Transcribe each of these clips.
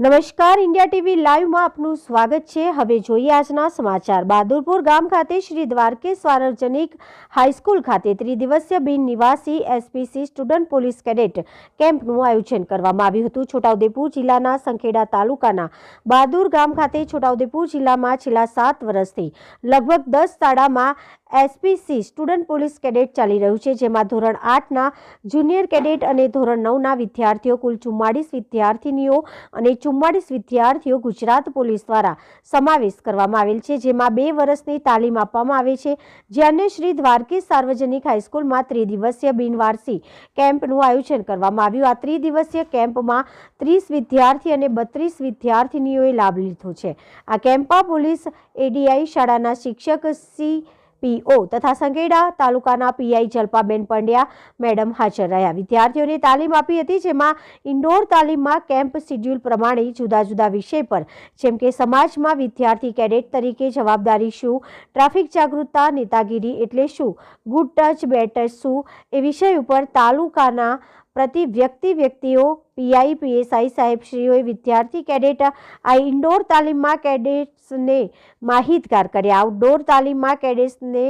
નમસ્કાર, India TV લાઈવમાં આપનું સ્વાગત છે. હવે જોઈએ આજના સમાચાર. બહાદુરપુર ગામ ખાતે શ્રી દ્વારકે સાર્વજનિક હાઈસ્કૂલ ખાતે ત્રિદિવસીય બિન નિવાસી એસપીસી સ્ટુડન્ટ પોલીસ કેડેટ કેમ્પનું આયોજન કરવામાં આવ્યું હતું. છોટાઉદેપુર જિલ્લાના સંખેડા તાલુકાના બહાદુર ગામ ખાતે છોટાઉદેપુર જિલ્લામાં છેલ્લા સાત વર્ષથી લગભગ દસ શાળામાં એસપીસી સ્ટુડન્ટ પોલીસ કેડેટ ચાલી રહ્યું છે, જેમાં ધોરણ આઠના જુનિયર કેડેટ અને ધોરણ નવના વિદ્યાર્થીઓ, કુલ ચુમ્માળીસ વિદ્યાર્થીનીઓ અને ચુમ્માળીસ વિદ્યાર્થીઓ ગુજરાત પોલીસ દ્વારા સમાવેશ કરવામાં આવેલ છે, જેમાં બે વર્ષની તાલીમ આપવામાં આવે છે. જ્યારે શ્રી દ્વારકેશ સાર્વજનિક હાઈસ્કૂલમાં ત્રિદિવસીય બિનવારસી કેમ્પનું આયોજન કરવામાં આવ્યું. આ ત્રિદિવસીય કેમ્પમાં ત્રીસ વિદ્યાર્થી અને બત્રીસ વિદ્યાર્થીનીઓએ લાભ લીધો છે. આ કેમ્પમાં પોલીસ એડીઆઈ શાળાના શિક્ષક સી પીઓ તથા સંગેડા તાલુકાના પીઆઈ જલ્પાબેન પંડ્યા મેડમ હાજર રહ્યા. વિદ્યાર્થીઓને તાલીમ આપી હતી, જેમાં ઇન્ડોર તાલીમમાં કેમ્પ શિડ્યુલ પ્રમાણે જુદા જુદા વિષય પર, જેમ કે સમાજમાં વિદ્યાર્થી કેડેટ તરીકે જવાબદારી શું, ટ્રાફિક જાગૃતતા, નેતાગીરી એટલે શું, ગુડ ટચ, બેડ ટચ શું, એ વિષય ઉપર તાલુકાના પ્રતિ વ્યક્તિ વ્યક્તિઓ પીઆઈ, પીએસઆઈ સાહેબશ્રીઓએ વિદ્યાર્થી કેડેટ આ ઇન્ડોર તાલીમમાં કેડેટ્સને માહિતગાર કર્યા. આઉટડોર તાલીમમાં કેડેટ્સને,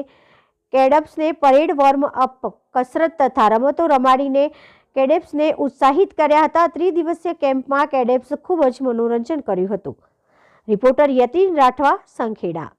કેડપ્સને પરેડ વોર્મ અપ કસરત તથા રમતો રમાડીને કેડેપ્સને ઉત્સાહિત કર્યા હતા. ત્રિદિવસીય કેમ્પમાં કેડેપ્સ ખૂબ જ મનોરંજન કર્યું હતું. રિપોર્ટર યતીન રાઠવા, સંખેડા.